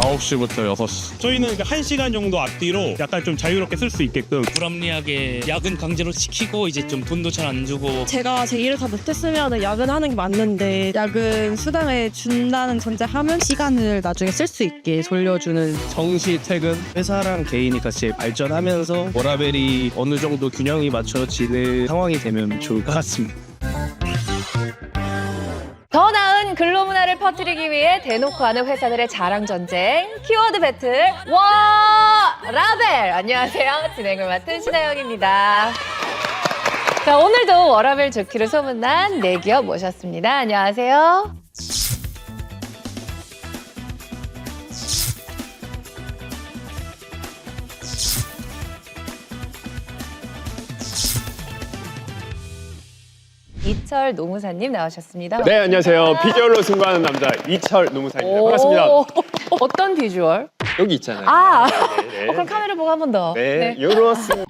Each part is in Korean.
9시부터 6시. 저희는 그 1시간 정도 앞뒤로 약간 좀 자유롭게 쓸 수 있게끔 불합리하게 야근 강제로 시키고 이제 좀 돈도 잘 안 주고 제가 제 일을 다 못했으면 야근하는 게 맞는데 야근 수당을 준다는 전제하면 시간을 나중에 쓸 수 있게 돌려주는 정시 퇴근 회사랑 개인이 같이 발전하면서 워라벨이 어느 정도 균형이 맞춰지는 상황이 되면 좋을 것 같습니다. 근로 문화를 퍼뜨리기 위해 대놓고 하는 회사들의 자랑 전쟁 키워드 배틀 와 라벨 안녕하세요 진행을 맡은 신하영입니다. 자 오늘도 워라벨 좋기로 소문난 네 기업 모셨습니다. 안녕하세요. 이철 노무사님 나오셨습니다. 네, 안녕하세요. 비주얼로 승부하는 남자 이철 노무사입니다. 반갑습니다. 오, 어떤 비주얼? 여기 있잖아요. 아, 네, 어, 그럼 카메라 보고 한 번 더. 네, 요렇습니다.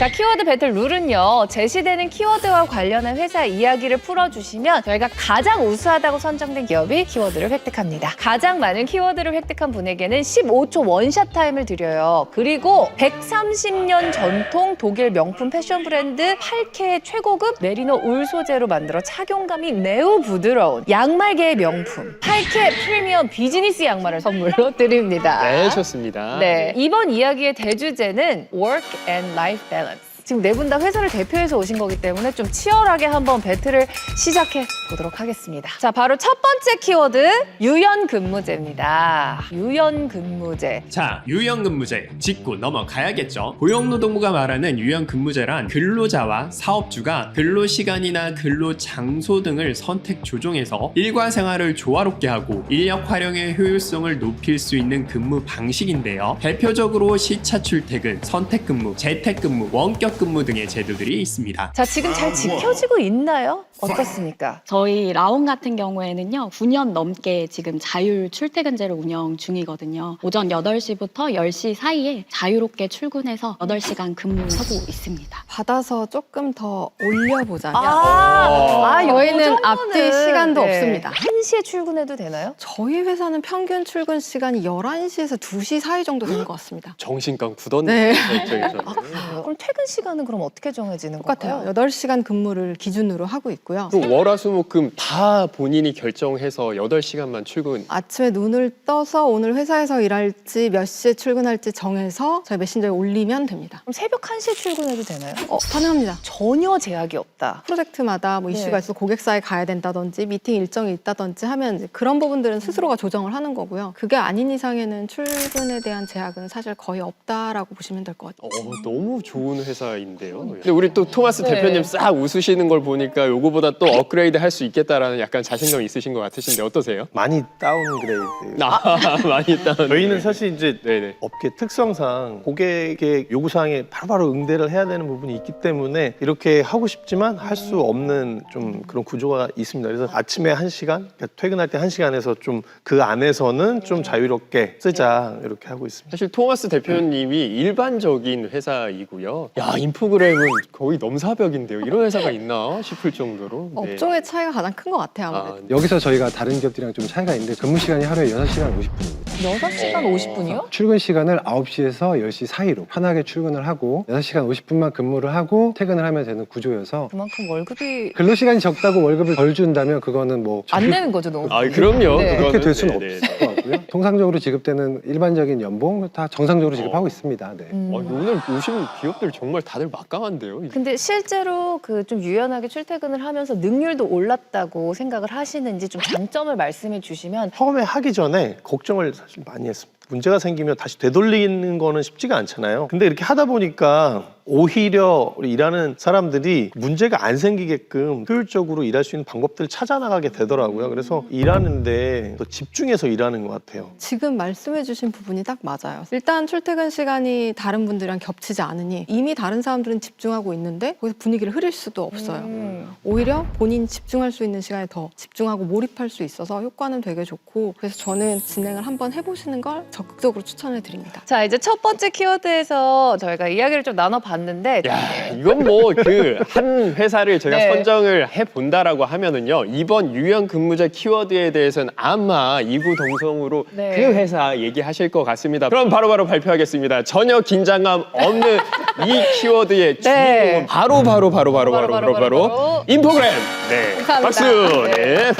자, 키워드 배틀 룰은요. 제시되는 키워드와 관련한 회사 이야기를 풀어주시면 저희가 가장 우수하다고 선정된 기업이 키워드를 획득합니다. 가장 많은 키워드를 획득한 분에게는 15초 원샷 타임을 드려요. 그리고 130년 전통 독일 명품 패션 브랜드 8K의 최고급 메리노 울 소재로 만들어 착용감이 매우 부드러운 양말계의 명품 8K 프리미엄 비즈니스 양말을 선물로 드립니다. 네, 좋습니다. 네. 이번 이야기의 대주제는 work and life balance. 지금 네 분 다 회사를 대표해서 오신 거기 때문에 좀 치열하게 한번 배틀을 시작해 보도록 하겠습니다. 자, 바로 첫 번째 키워드 유연 근무제입니다. 유연 근무제. 자, 유연근무제 짚고 넘어가야겠죠. 고용노동부가 말하는 유연근무제란 근로자와 사업주가 근로시간이나 근로장소 등을 선택 조정해서 일과 생활을 조화롭게 하고 인력 활용의 효율성을 높일 수 있는 근무 방식인데요. 대표적으로 시차 출퇴근, 선택근무, 재택근무, 원격 근무 등의 제도들이 있습니다. 자, 지금 잘 지켜지고 있나요? 어떻습니까? 저희 라온 같은 경우에는요, 9년 넘게 지금 자율 출퇴근제를 운영 중이거든요. 오전 8시부터 10시 사이에 자유롭게 출근해서 8시간 근무하고 있습니다. 받아서 조금 더 올려보자면 아, 아 저희는 요 앞뒤 정도는, 시간도 없습니다. 1시에 출근해도 되나요? 저희 회사는 평균 출근 시간이 11시에서 2시 사이 정도 되는 것 같습니다. 정신감 굳었네요. 네. 저쪽에서. 그럼 퇴근 시간은 그럼 어떻게 정해지는 똑같아요. 건가요? 8시간 근무를 기준으로 하고 있고요. 그럼 월화수목금 다 본인이 결정해서 8시간만 출근. 아침에 눈을 떠서 오늘 회사에서 일할지 몇 시에 출근할지 정해서 저희 메신저에 올리면 됩니다. 그럼 새벽 1시에 출근해도 되나요? 어, 가능합니다. 전혀 제약이 없다. 프로젝트마다 뭐 네. 이슈가 있어서 고객사에 가야 된다든지 미팅 일정이 있다든지 하면 이제 그런 부분들은 스스로가 조정을 하는 거고요. 그게 아닌 이상에는 출근에 대한 제약은 사실 거의 없다라고 보시면 될 것 같아요. 어, 너무 좋은 회사인데요. 근데 우리 또 토마스 네. 대표님 싹 웃으시는 걸 보니까 요거보다 또 업그레이드 할 수 있겠다라는 약간 자신감 있으신 것 같으신데 어떠세요? 많이 다운그레이드. 아, 많이 있다. 저희는 사실 이제 네네. 업계 특성상 고객의 요구사항에 바로바로 응대를 해야 되는 부분이 있기 때문에 이렇게 하고 싶지만 할 수 없는 좀 그런 구조가 있습니다. 그래서 아침에 한 시간 그러니까 퇴근할 때 한 시간에서 좀 그 안에서는 좀 자유롭게 쓰자 이렇게 하고 있습니다. 사실 토마스 대표님이 일반적인 회사이고요. 야 인포그램은 거의 넘사벽인데요. 이런 회사가 있나 싶을 정도로. 네. 업종의 차이가 가장 큰 것 같아요. 아무래도. 아, 여기서 저희가 다른 기업들이랑 좀 차이가 있는데 근무 시간이 하루에 6시간 50분입니다. 6시간 어. 50분이요? 출근 시간을 9시에서 10시 사이로 편하게 출근을 하고 6시간 50분만 근무를 하고 퇴근을 하면 되는 구조여서 그만큼 월급이 근로 시간이 적다고 월급을 덜 준다면 그거는 뭐 안 되는 거죠, 너무. 아 그럼요. 네. 그렇게 될 수는 네, 네, 것 같고요. 통상적으로 지급되는 일반적인 연봉 다 정상적으로 지급하고 어. 있습니다. 네. 음. 아, 오늘 오신 기업들 정말 다들 막강한데요. 근데 실제로 그 좀 유연하게 출퇴근을 하면서 능률도 올랐다고 생각을 하시는지 좀 장점을 말씀해 주시면 처음에 하기 전에 걱정을 사실 많이 했습니다. 문제가 생기면 다시 되돌리는 거는 쉽지가 않잖아요. 근데 이렇게 하다 보니까 오히려 일하는 사람들이 문제가 안 생기게끔 효율적으로 일할 수 있는 방법들을 찾아나가게 되더라고요. 그래서 일하는데 더 집중해서 일하는 것 같아요. 지금 말씀해주신 부분이 딱 맞아요. 일단 출퇴근 시간이 다른 분들이랑 겹치지 않으니 이미 다른 사람들은 집중하고 있는데 거기서 분위기를 흐릴 수도 없어요. 음. 오히려 본인 집중할 수 있는 시간에 더 집중하고 몰입할 수 있어서 효과는 되게 좋고 그래서 저는 진행을 한번 해보시는 걸 적극적으로 추천을 드립니다. 자, 이제 첫 번째 키워드에서 저희가 이야기를 좀 나눠봤는데 야, 이건 뭐 그 한 회사를 제가 네. 선정을 해 본다라고 하면은요 이번 유형 근무자 키워드에 대해서는 아마 이구동성으로 네. 그 회사 얘기하실 것 같습니다. 그럼 바로바로 발표하겠습니다. 전혀 긴장감 없는 이 키워드의 네. 주인공은 바로 바로 바로 바로 바로 바로 바로 인포그램. 네, 감사합니다. 박수. 네.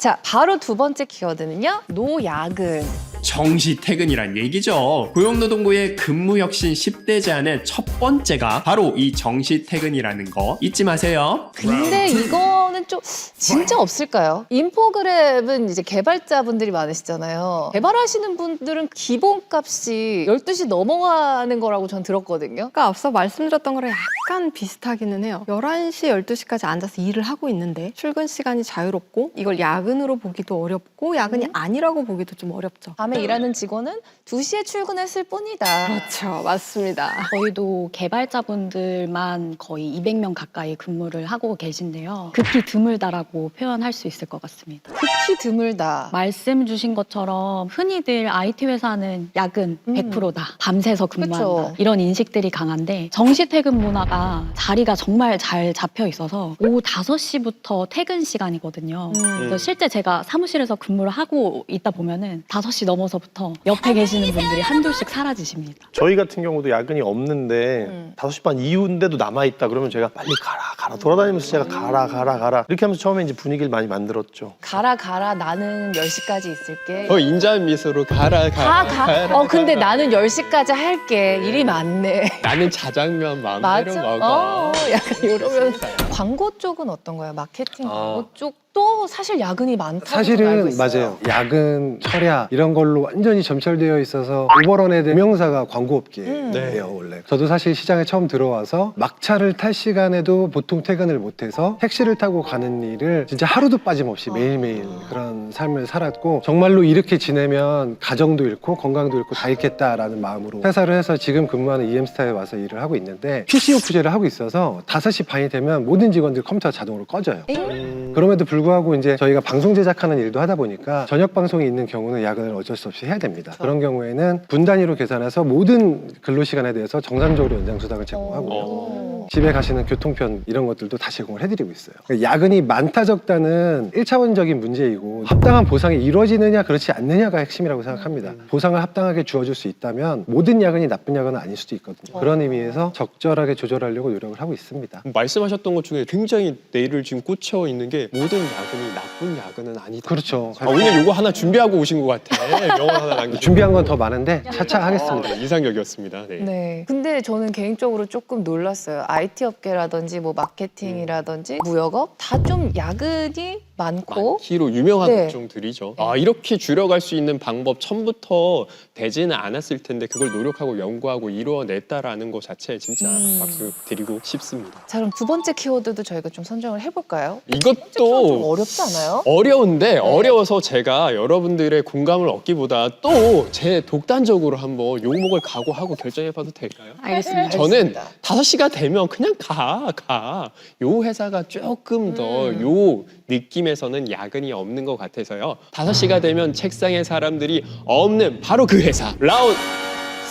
네. 자, 바로 두 번째 키워드는요. 노야근. 정시 퇴근이란 얘기죠. 고용노동부의 근무혁신 10대 제안의 첫 번째가 바로 이 정시 퇴근이라는 거 잊지 마세요. 근데 이거는 좀 진짜 없을까요? 인포그램은 이제 개발자분들이 많으시잖아요. 개발하시는 분들은 기본값이 12시 넘어가는 거라고 전 들었거든요. 아까 앞서 말씀드렸던 거랑 약간 비슷하기는 해요. 11시, 12시까지 앉아서 일을 하고 있는데 출근 시간이 자유롭고 이걸 야근으로 보기도 어렵고 야근이 아니라고 보기도 좀 어렵죠. 밤에 일하는 직원은 2시에 출근했을 뿐이다. 그렇죠. 맞습니다. 저희도 개발자분들만 거의 200명 가까이 근무를 하고 계신데요. 극히 드물다라고 표현할 수 있을 것 같습니다. 극히 드물다. 말씀 주신 것처럼 흔히들 IT 회사는 야근 음. 100%다. 밤새서 근무한다. 그쵸. 이런 인식들이 강한데 정시 퇴근 문화가 자리가 정말 잘 잡혀 있어서 오후 5시부터 퇴근 시간이거든요. 음. 그래서 실제 제가 사무실에서 근무를 하고 있다 보면은 5시 넘어 서부터 옆에 계시는 분들이 한둘씩 사라지십니다. 저희 같은 경우도 야근이 없는데 음. 다섯 시 반 이후인데도 남아 있다 그러면 제가 빨리 가라 가라 돌아다니면서 제가 가라 가라 가라 이렇게 하면서 처음에 이제 분위기를 많이 만들었죠. 가라 가라 나는 10시까지 있을게. 어 인자한 미소로 가라 가, 가라. 가. 어, 근데 나는 10시까지 할게. 일이 많네. 나는 자장면 마음대로 맞아. 먹어. 어, 약간 이러면 광고 쪽은 어떤가요? 마케팅 광고 쪽도 사실 야근이 많다고 알고 사실은 있어요. 맞아요. 야근, 철야 이런 걸로 완전히 점철되어 있어서 오버런에 대한 명사가 광고업계예요 음. 네. 원래. 저도 사실 시장에 처음 들어와서 막차를 탈 시간에도 보통 퇴근을 못해서 택시를 타고 가는 일을 진짜 하루도 빠짐없이 매일매일 그런 삶을 살았고 정말로 이렇게 지내면 가정도 잃고 건강도 잃고 다 잃겠다라는 마음으로 퇴사를 해서 지금 근무하는 EM스타에 와서 일을 하고 있는데 PC 오프제를 하고 있어서 5시 반이 되면 모든 직원들 컴퓨터가 자동으로 꺼져요. 음. 그럼에도 불구하고 이제 저희가 방송 제작하는 일도 하다 보니까 저녁 방송이 있는 경우는 야근을 어쩔 수 없이 해야 됩니다. 그런 경우에는 분 단위로 계산해서 모든 근로 시간에 대해서 정상적으로 연장 수당을 제공하고요. 어. 집에 가시는 교통편 이런 것들도 다 제공을 해드리고 있어요. 그러니까 야근이 많다 적다는 일차원적인 문제이고 합당한 보상이 이루어지느냐 그렇지 않느냐가 핵심이라고 생각합니다. 보상을 합당하게 주어줄 수 있다면 모든 야근이 나쁜 야근은 아닐 수도 있거든요. 그런 의미에서 적절하게 조절하려고 노력을 하고 있습니다. 말씀하셨던 것 중에 굉장히 내일을 지금 꽂혀 있는 게 모든 야근이 나쁜 야근은 아니다. 그렇죠. 아, 오늘 요거 하나 준비하고 오신 것 같아. 영어 하나 남기. 준비한 건 더 많은데 차차 하겠습니다. 아, 인상적이었습니다. 네. 네. 근데 저는 개인적으로 조금 놀랐어요. IT 업계라든지 뭐 마케팅이라든지 무역업 다 좀 야근이 많고 많기로 유명한 네. 업종들이죠. 아 이렇게 줄여갈 수 있는 방법 처음부터 되지는 않았을 텐데 그걸 노력하고 연구하고 이루어냈다라는 것 자체에 진짜 음. 박수 드리고 싶습니다. 자 그럼 두 번째 키워드도 저희가 좀 선정을 해볼까요? 좀 이것도 어렵지 않아요? 어려운데 어려워서 제가 여러분들의 공감을 얻기보다 또 제 독단적으로 한번 욕먹을 각오하고 결정해봐도 될까요? 알겠습니다. 저는 알겠습니다. 다섯 시가 되면 그냥 가, 가. 요 회사가 조금 더 음. 요 느낌에서는 야근이 없는 것 같아서요. 다섯 시가 되면 책상에 사람들이 없는 바로 그 회사. 라운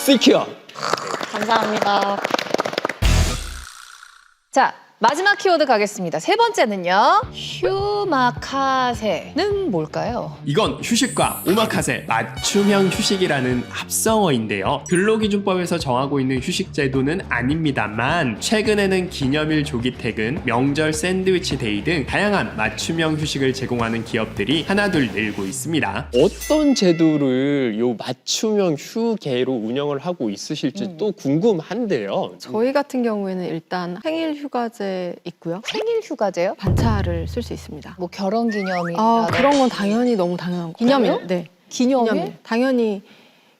시큐어. 감사합니다. 자 마지막 키워드 가겠습니다. 세 번째는요. 휴마카세는 뭘까요? 이건 휴식과 오마카세 맞춤형 휴식이라는 합성어인데요. 근로기준법에서 정하고 있는 휴식 제도는 아닙니다만 최근에는 기념일 조기 퇴근, 명절 샌드위치 데이 등 다양한 맞춤형 휴식을 제공하는 기업들이 하나둘 늘고 있습니다. 어떤 제도를 요 맞춤형 휴계로 운영을 하고 있으실지 음. 또 궁금한데요. 저희 같은 경우에는 일단 생일 휴가제 있고요. 생일 휴가제요? 반차를 쓸 수 있습니다. 뭐 결혼 기념일 아, 그런 건 당연히 너무 당연한 거. 기념일. 네. 기념일? 기념일. 당연히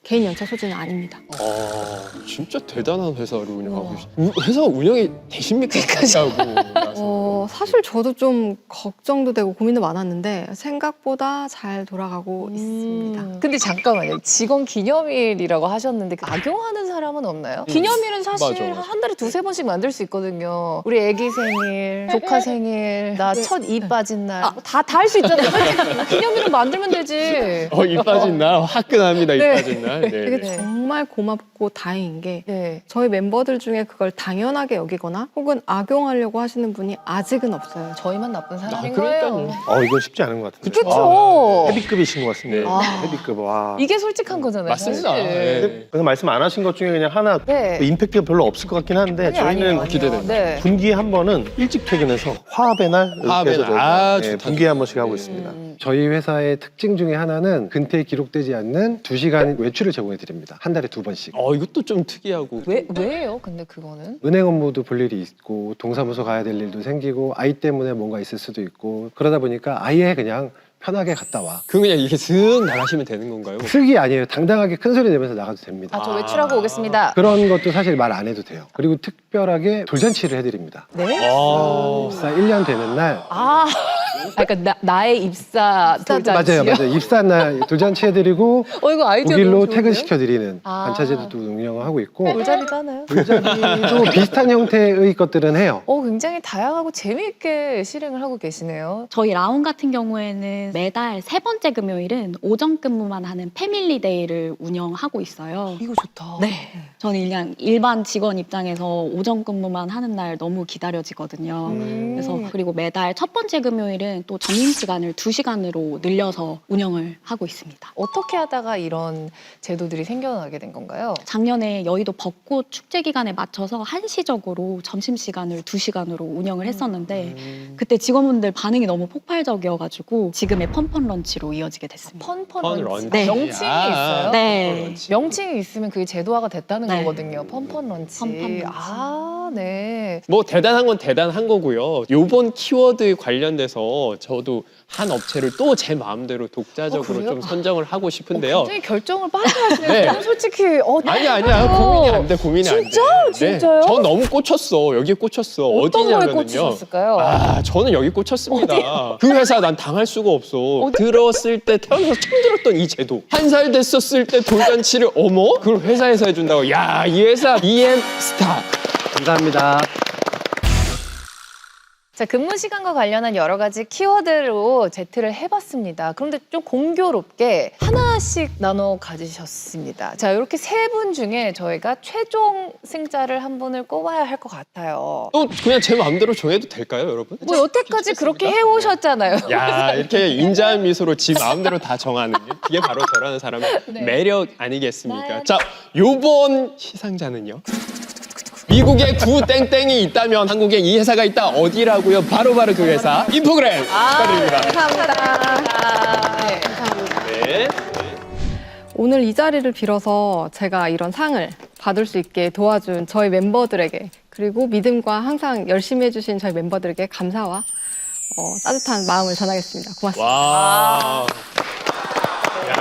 개인 연차 소지는 아닙니다. 아, 진짜 대단한 회사를 운영하고 계시죠. 회사 운영이 되십니까? 하고 어, 사실 저도 좀 걱정도 되고 고민도 많았는데 생각보다 잘 돌아가고 있습니다. 음. 근데 잠깐만요. 직원 기념일이라고 하셨는데 그 악용하는 사람은 없나요? 기념일은 사실 맞아. 한 달에 두세 번씩 만들 수 있거든요. 우리 애기 생일, 조카 생일, 나 첫 이 빠진 날. 다 다 할 수 있잖아요. 기념일은 만들면 되지. 어, 입 빠진 날 화끈합니다. 입 네. 빠진 날. 네. 되게 네. 정말 고맙고 다행인 게 네. 저희 멤버들 중에 그걸 당연하게 여기거나 혹은 악용하려고 하시는 분이 아직은 없어요. 저희만 나쁜 사람인 아, 그러니까요. 거예요. 어 이건 쉽지 않은 것 같은데. 그쵸. 아, 헤비급이신 것 같습니다. 아. 헤비급 와. 이게 솔직한 거잖아요. 맞습니다. 사실. 네. 그래서 말씀 안 하신 것 중에 그냥 하나 네. 임팩트가 별로 없을 것 같긴 한데 아니, 저희는 아니에요, 아니에요. 기대됩니다. 네. 분기에 한 번은 일찍 퇴근해서 화합의 날 이렇게 화합의 해서 날. 저희가 아, 예, 좋다, 분기에 한. 번씩 하고 네. 있습니다. 음. 저희 회사의 특징 중에 하나는 근태에 기록되지 않는 두시간 외출을 제공해 드립니다. 한 달에 두 번씩. 어, 이것도 좀 특이하고. 왜 왜요? 근데 그거는 은행 업무도 볼 일이 있고 동사무소 가야 될 일도 생기고 아이 때문에 뭔가 있을 수도 있고 그러다 보니까 아예 그냥 편하게 갔다 와. 그 그냥 이게 슥 나가시면 되는 건가요? 슬기 아니에요. 당당하게 큰 소리 내면서 나가도 됩니다. 아 저 외출하고 오겠습니다. 그런 것도 사실 말 안 해도 돼요. 그리고 특별하게 돌잔치를 해드립니다. 네? 아. 입사 1년 되는 날 아, 그러니까 나, 나의 입사 돌잔치요? 맞아요, 맞아요. 입사 날 돌잔치 해드리고 어 이거 아이디어 좋은데요? 퇴근시켜드리는 아. 반차제도도 운영을 하고 있고 돌잡이도 하나요? 돌잡이도 비슷한 형태의 것들은 해요. 어 굉장히 다양하고 재미있게 실행을 하고 계시네요. 저희 라온 같은 경우에는 매달 세 번째 금요일은 오전 근무만 하는 패밀리 데이를 운영하고 있어요. 이거 좋다. 네. 저는 그냥 일반 직원 입장에서 오전 근무만 하는 날 너무 기다려지거든요. 음. 그래서 그리고 매달 첫 번째 금요일은 또 점심 시간을 두 시간으로 늘려서 운영을 하고 있습니다. 어떻게 하다가 이런 제도들이 생겨나게 된 건가요? 작년에 여의도 벚꽃 축제 기간에 맞춰서 한시적으로 점심 시간을 두 시간으로 운영을 했었는데 음. 그때 직원분들 반응이 너무 폭발적이어가지고 지금의 펀펀 런치로 이어지게 됐습니다. 펀펀 펀 런치. 네. 명칭이 아, 있어요? 네. 명칭이 있으면 그게 제도화가 됐다는 네. 거거든요. 펀펀 런치. 펀펀 런치. 아, 네. 뭐 대단한 건 대단한 거고요. 요번 키워드 관련돼서 저도 한 업체를 또 제 마음대로 독자적으로 어, 그래요? 좀 선정을 하고 싶은데요. 굉장히 결정을 빨리 하시네요. 네. 저는 솔직히 어, 아니 아니야 고민이 안 돼 고민이 안 돼. 진짜? 진짜요? 전 너무 꽂혔어 여기 꽂혔어 어떤 거에 어디냐면요. 꽂히셨을까요? 아 저는 여기 꽂혔습니다. 그 회사 난 당할 수가 없어. 들었을 때 태어나서 처음 들었던 이 제도. 한 살 됐었을 때 돌잔치를 어머 그걸 회사에서 해준다고. 야 이 회사 EM 스타. 감사합니다. 자, 근무 시간과 관련한 여러 가지 키워드로 제트를 해봤습니다. 그런데 좀 공교롭게 하나씩 나눠 가지셨습니다. 자, 이렇게 세 분 중에 저희가 최종 승자를 한 분을 꼽아야 할 것 같아요. 또 그냥 제 마음대로 정해도 될까요 여러분? 뭐 여태까지 그렇게 해오셨잖아요. 야 이렇게 인자한 미소로 지 마음대로 다 정하는 이게 바로 저라는 사람의 네. 매력 아니겠습니까? 자 요번 시상자는요. 미국에 구 땡땡이 있다면 한국에 이 회사가 있다 어디라고요? 바로바로 그 회사 인포그램 축하드립니다. 감사합니다. 네. 네. 오늘 이 자리를 빌어서 제가 이런 상을 받을 수 있게 도와준 저희 멤버들에게 그리고 믿음과 항상 열심히 해주신 저희 멤버들에게 감사와 어, 따뜻한 마음을 전하겠습니다. 고맙습니다. 와.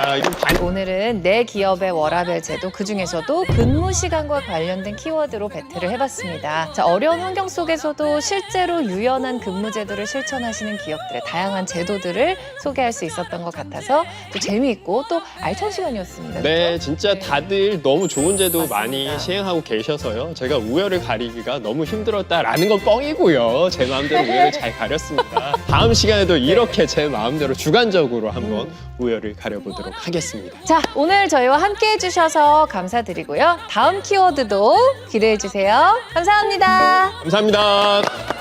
야 이건 반 오늘은 내 기업의 워라벨 제도 그 중에서도 근무 시간과 관련된 키워드로 배틀을 해봤습니다. 자, 어려운 환경 속에서도 실제로 유연한 근무 제도를 실천하시는 기업들의 다양한 제도들을 소개할 수 있었던 것 같아서 또 재미있고 또 알찬 시간이었습니다. 네, 진짜 다들 너무 좋은 제도 맞습니다. 많이 시행하고 계셔서요. 제가 우열을 가리기가 너무 힘들었다라는 건 뻥이고요. 제 마음대로 우열을 잘 가렸습니다. 다음 시간에도 이렇게 제 마음대로 주관적으로 한번 우열을 가려보도록 하겠습니다. 자, 오늘 저희와 함께 해주셔서 감사드리고요. 다음 키워드도 기대해주세요. 감사합니다. 감사합니다.